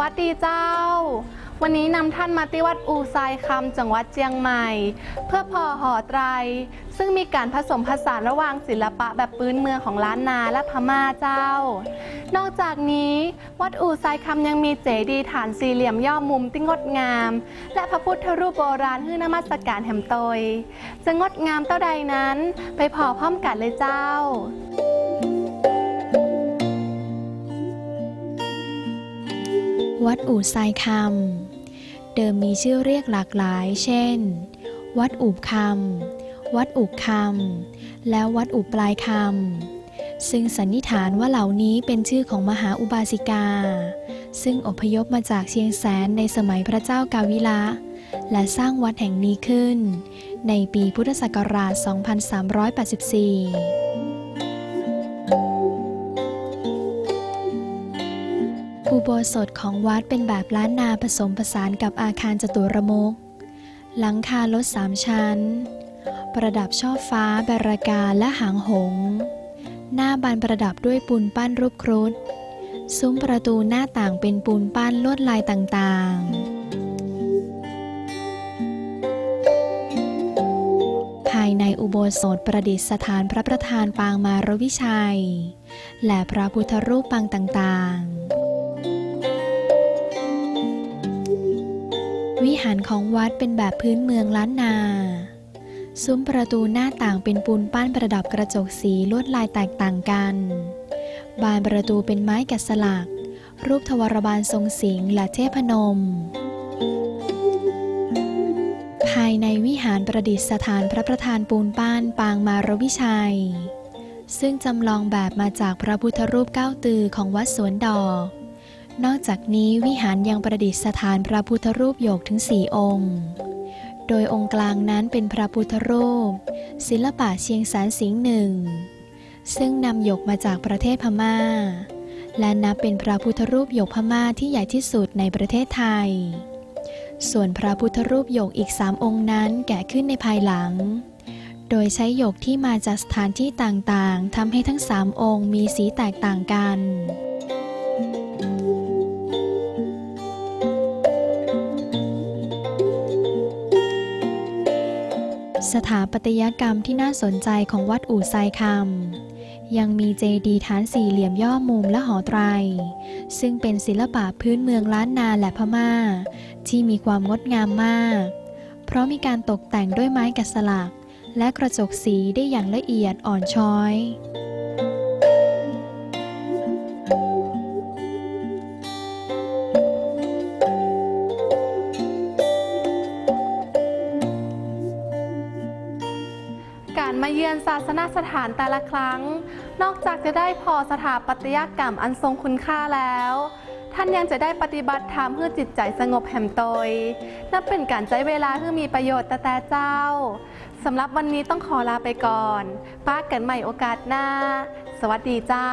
วัสดีเจ้า วันนี้นำท่านมาที่วัดอูไซคำจังหวัดเจียงใหม่ เพื่อพอหอไตร ซึ่งมีการผสมผสานระหว่างศิลปะแบบพื้นเมืองของล้านนาและพม่าเจ้า นอกจากนี้วัดอูไซคำยังมีเจดีย์ฐานสี่เหลี่ยมย่อมุมที่งดงาม และพระพุทธรูปโบราณฮื้อนมัสการแห่มตย จะงดงามเท่าใดนั้น ไปพอพร้อมกันเลยเจ้า วัดอู่ทรายคำ เดิมมีชื่อเรียกหลากหลาย เช่น วัดอู่คำ วัดอุกคำ และวัดอุปลายคำ ซึ่งสันนิษฐานว่าเหล่านี้เป็นชื่อของมหาอุบาสิกา ซึ่งอพยพมาจากเชียงแสนในสมัยพระเจ้ากาวิละ และสร้างวัดแห่งนี้ขึ้น ในปีพุทธศักราช 2384 อุโบสถของวัดเป็นแบบล้านนาผสมผสานกับอาคารจตุรมุข หลังคาลดสามชั้น ประดับช่อฟ้าบรากาและหางหง หน้าบานประดับด้วยปูนปั้นรูปครุฑ ซุ้มประตูหน้าต่างเป็นปูนปั้นลวดลายต่างๆ ภายในอุโบสถประดิษฐานพระประธานปางมารวิชัย และพระพุทธรูปปางต่างๆ วิหารของวัดเป็นแบบพื้นเมืองล้านนา ซุ้มประตูหน้าต่างเป็นปูนปั้นประดับกระจกสีลวดลายแตกต่างกัน บานประตูเป็นไม้แกะสลัก รูปทวารบาลทรงสิงห์และเทพนม ภายในวิหารประดิษฐานพระประธานปูนปั้นปางมารวิชัย ซึ่งจำลองแบบมาจากพระพุทธรูปเก้าตือของวัดสวนดอก นอกจากนี้วิหารยังประดิษฐานพระพุทธรูปโยกถึงสี่องค์ โดยองค์กลางนั้นเป็นพระพุทธรูป ศิลปะเชียงแสนสิงห์หนึ่ง ซึ่งนำหยกมาจากประเทศพม่า และนับเป็นพระพุทธรูปหยกพม่าที่ใหญ่ที่สุดในประเทศไทย ส่วนพระพุทธรูปหยกอีกสามองค์นั้นแกะขึ้นในภายหลัง โดยใช้หยกที่มาจากสถานที่ต่างๆทำให้ทั้งสามองค์มีสีแตกต่างกัน สถาปัตยกรรมที่น่าสนใจของวัดอู่ไซคำยังมีเจดีย์ฐานสี่เหลี่ยมย่อมุมและหอไตร ซึ่งเป็นศิลปะพื้นเมืองล้านนาและพม่า ที่มีความงดงามมาก เพราะมีการตกแต่งด้วยไม้กะสลัก และกระจกสีได้อย่างละเอียดอ่อนช้อย ยือนศาสนสถานแต่ละครั้ง นอกจากจะได้พอสถาปัตยกรรมอันทรงคุณค่าแล้ว ท่านยังจะได้ปฏิบัติธรรมเพื่อจิตใจสงบแห่มตยนับเป็นการใช้เวลาเพื่อมีประโยชน์แต่แต่เจ้าสำหรับวันนี้ต้องขอลาไปก่อนป้ากันใหม่โอกาสหน้า สวัสดีเจ้า